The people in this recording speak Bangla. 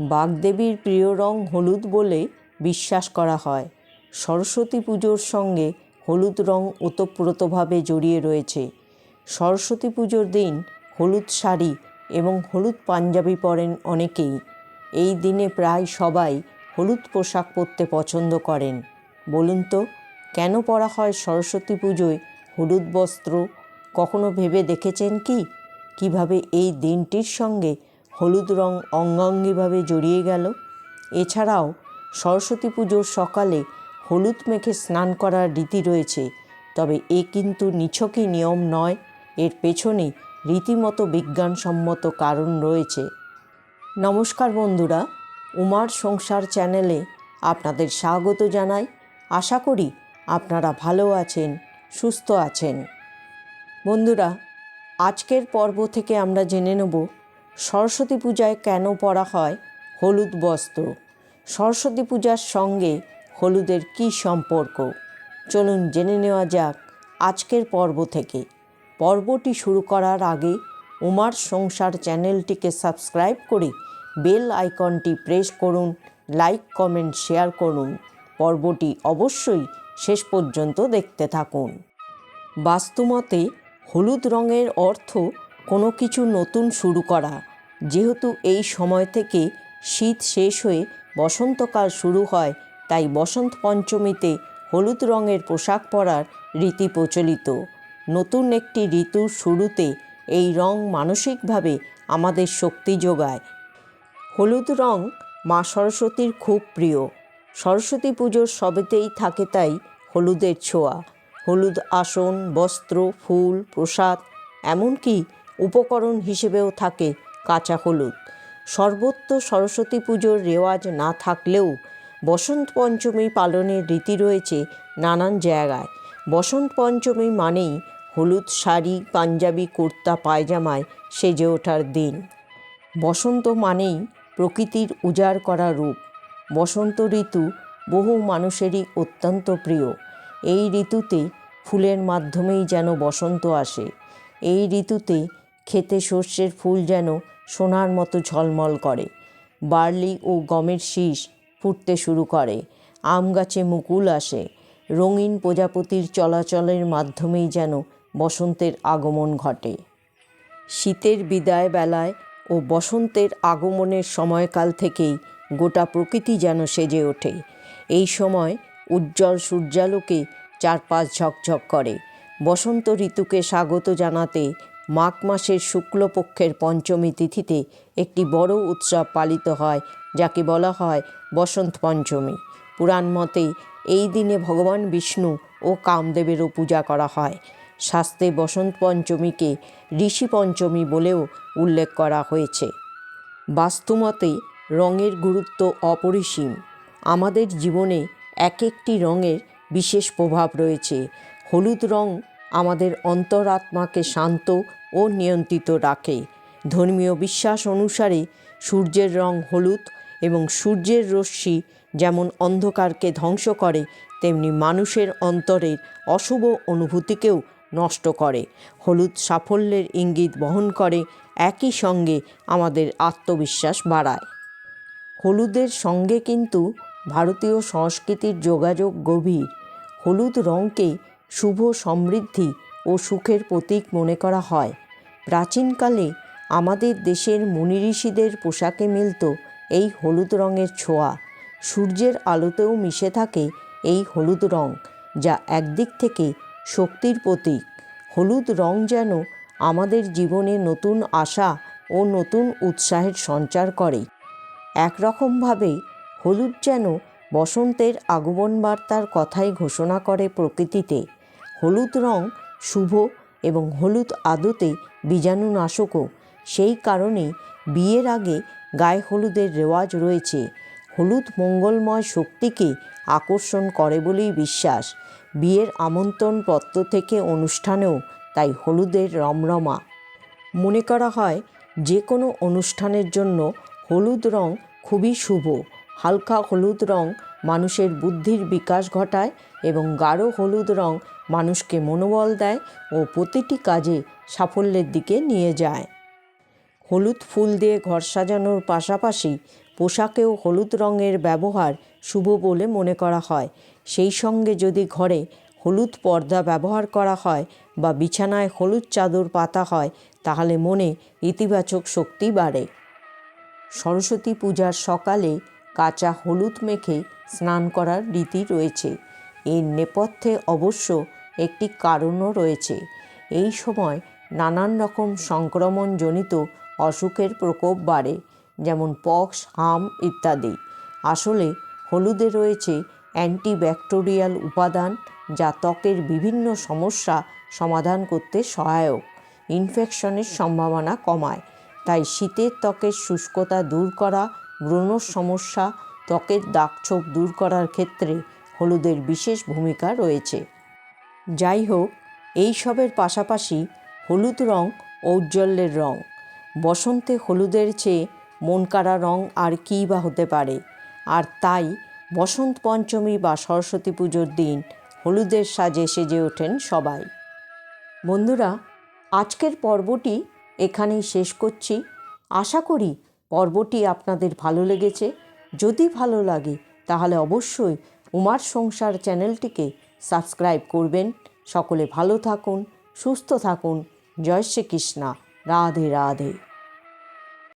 বাগদেবীর প্রিয় রং হলুদ বলে বিশ্বাস করা হয়। সরস্বতী পুজোর সঙ্গে হলুদ রং ওতপ্রোতভাবে জড়িয়ে রয়েছে। সরস্বতী পুজোর দিন হলুদ শাড়ি এবং হলুদ পাঞ্জাবি পরেন অনেকেই। এই দিনে প্রায় সবাই হলুদ পোশাক পরতে পছন্দ করেন। বলুন তো, কেন পরা হয় সরস্বতী পুজোয় হলুদ বস্ত্র? কখনো ভেবে দেখেছেন কি? কীভাবে এই দিনটির সঙ্গে হলুদ রং অঙ্গাঙ্গিভাবে জড়িয়ে গেল। এছাড়াও সরস্বতী পুজোর সকালে হলুদ মেখে স্নান করার রীতি রয়েছে, তবে এ কিন্তু নিছকই নিয়ম নয়। এর পেছনে রীতিমতো বিজ্ঞানসম্মত কারণ রয়েছে। নমস্কার বন্ধুরা, উমার সংসার চ্যানেলে আপনাদের স্বাগত জানাই। আশা করি আপনারা ভালো আছেন, সুস্থ আছেন। বন্ধুরা, আজকের পর্ব থেকে আমরা জেনে নেব সরস্বতী পূজায় কেন পরা হয় হলুদ বস্ত্র? সরস্বতী পূজার সঙ্গে হলুদের কী সম্পর্ক? চলুন জেনে নেওয়া যাক আজকের পর্ব থেকে। পর্বটি শুরু করার আগে উমার সংসার চ্যানেলটিকে সাবস্ক্রাইব করে বেল আইকনটি প্রেস করুন, লাইক, কমেন্ট, শেয়ার করুন। পর্বটি অবশ্যই শেষ পর্যন্ত দেখতে থাকুন। বাস্তুমতে হলুদ রঙের অর্থ কোনো কিছু নতুন শুরু করা। যেহেতু এই সময় থেকে শীত শেষ হয়ে বসন্তকাল শুরু হয়, তাই বসন্ত পঞ্চমীতে হলুদ রঙের পোশাক পরার রীতি প্রচলিত। নতুন একটি ঋতুর শুরুতে এই রং মানসিকভাবে আমাদের শক্তি যোগায়। হলুদ রং মা সরস্বতীর খুব প্রিয়। সরস্বতী পুজোর সবেতেই থাকে তাই হলুদের ছোঁয়া। হলুদ আসন, বস্ত্র, ফুল, প্রসাদ, এমনকি উপকরণ হিসেবেও থাকে কাঁচা হলুদ। সর্বত্র সরস্বতী পুজোর রেওয়াজ না থাকলেও বসন্ত পঞ্চমী পালনের রীতি রয়েছে নানান জায়গায়। বসন্ত পঞ্চমী মানেই হলুদ শাড়ি, পাঞ্জাবি, কুর্তা, পায়জামায় সেজে ওঠার দিন। বসন্ত মানেই প্রকৃতির উজাড় করা রূপ। বসন্ত ঋতু বহু মানুষেরই অত্যন্ত প্রিয়। এই ঋতুতে ফুলের মাধ্যমেই যেন বসন্ত আসে। এই ঋতুতে খেতে শস্যের ফুল যেন সোনার মতো ঝলমল করে। বার্লি ও গমের শীষ ফুটতে শুরু করে। আম গাছে মুকুল আসে। রঙিন প্রজাপতির চলাচলের মাধ্যমেই যেন বসন্তের আগমন ঘটে। শীতের বিদায় বেলায় ও বসন্তের আগমনের সময়কাল থেকেই গোটা প্রকৃতি যেন সেজে ওঠে। এই সময় উজ্জ্বল সূর্যালোকে চারপাশ ঝকঝক করে। বসন্ত ঋতুকে স্বাগত জানাতে মাঘ মাসের শুক্লপক্ষের পঞ্চমী তিথিতে একটি বড় উৎসব পালিত হয়, যাকে বলা হয় বসন্ত পঞ্চমী। পুরাণ মতে এই দিনে ভগবান বিষ্ণু ও কামদেবেরও পূজা করা হয়। শাস্ত্রে বসন্ত পঞ্চমীকে ঋষি পঞ্চমী বলেও উল্লেখ করা হয়েছে। বাস্তুমতে রঙের গুরুত্ব অপরিসীম। আমাদের জীবনে এক একটি রঙের বিশেষ প্রভাব রয়েছে। হলুদ রং আমাদের অন্তরাত্মাকে শান্ত ও নিয়ন্ত্রিত রাখে। ধর্মীয় বিশ্বাস অনুসারে সূর্যের রং হলুদ এবং সূর্যের রশ্মি যেমন অন্ধকারকে ধ্বংস করে, তেমনি মানুষের অন্তরের অশুভ অনুভূতিকেও নষ্ট করে। হলুদ সাফল্যের ইঙ্গিত বহন করে, একই সঙ্গে আমাদের আত্মবিশ্বাস বাড়ায়। হলুদের সঙ্গে কিন্তু ভারতীয় সংস্কৃতির যোগাযোগ গভীর। হলুদ রঙকে শুভ সমৃদ্ধি ও সুখের প্রতীক মনে করা হয়। প্রাচীনকালে আমাদের দেশের মুনি ঋষিদের পোশাকে মিলত এই হলুদ রঙের ছোঁয়া। সূর্যের আলোতেও মিশে থাকে এই হলুদ রং, যা একদিক থেকে শক্তির প্রতীক। হলুদ রং যেন আমাদের জীবনে নতুন আশা ও নতুন উৎসাহের সঞ্চার করে। একরকমভাবে হলুদ যেন বসন্তের আগমন বার্তার কথাই ঘোষণা করে প্রকৃতিতে। হলুদ রং শুভ এবং হলুদ আদতে বীজাণুনাশকও সেই কারণে বিয়ের আগে গায়ে হলুদের রেওয়াজ রয়েছে। হলুদ মঙ্গলময় শক্তিকে আকর্ষণ করে বলেই বিশ্বাস। বিয়ের আমন্ত্রণপত্র থেকে অনুষ্ঠানেও তাই হলুদের রমরমা। মনে করা হয়, যে কোনো অনুষ্ঠানের জন্য হলুদ রং খুবই শুভ। হালকা হলুদ রং মানুষের বুদ্ধির বিকাশ ঘটায় এবং গাঢ় হলুদ রং মানুষকে মনোবল দেয় ও প্রতিটি কাজে সাফল্যের দিকে নিয়ে যায়। হলুদ ফুল দিয়ে ঘর সাজানোর পাশাপাশি পোশাকেও হলুদ রঙের ব্যবহার শুভ বলে মনে করা হয়। সেই সঙ্গে যদি ঘরে হলুদ পর্দা ব্যবহার করা হয় বা বিছানায় হলুদ চাদর পাতা হয়, তাহলে মনে ইতিবাচক শক্তি বাড়ে। সরস্বতী পূজার সকালে কাঁচা হলুদ মেখে স্নান করার রীতি রয়েছে। এর নেপথ্যে অবশ্য একটি কারণও রয়েছে। এই সময় নানান রকম সংক্রমণজনিত অসুখের প্রকোপ বাড়ে, যেমন পক্স, হাম ইত্যাদি। আসলে হলুদে রয়েছে অ্যান্টিব্যাকটেরিয়াল উপাদান যা ত্বকের বিভিন্ন সমস্যা সমাধান করতে সহায়ক। ইনফেকশনের সম্ভাবনা কমায়, তাই শীতের ত্বকের শুষ্কতা দূর করা ব্রণর সমস্যা, ত্বকের দাগছোপ দূর করার ক্ষেত্রে হলুদের বিশেষ ভূমিকা রয়েছে। যাই হোক এইসবের পাশাপাশি হলুদ রং ঔজ্জ্বল্যের রং। বসন্তে হলুদের চেয়ে মন কাড়া রং আর কী বা হতে পারে? আর তাই বসন্ত পঞ্চমী বা সরস্বতী পুজোর দিন হলুদের সাজে সেজে ওঠেন সবাই। বন্ধুরা, আজকের পর্বটি এখানেই শেষ করছি। আশা করি পর্বটি আপনাদের ভালো লেগেছে? যদি ভালো লাগে, তাহলে অবশ্যই উমার সংসার চ্যানেলটিকে সাবস্ক্রাইব করবেন। সকলে ভালো থাকুন, সুস্থ থাকুন। জয় শ্রীকৃষ্ণা। রাধে রাধে।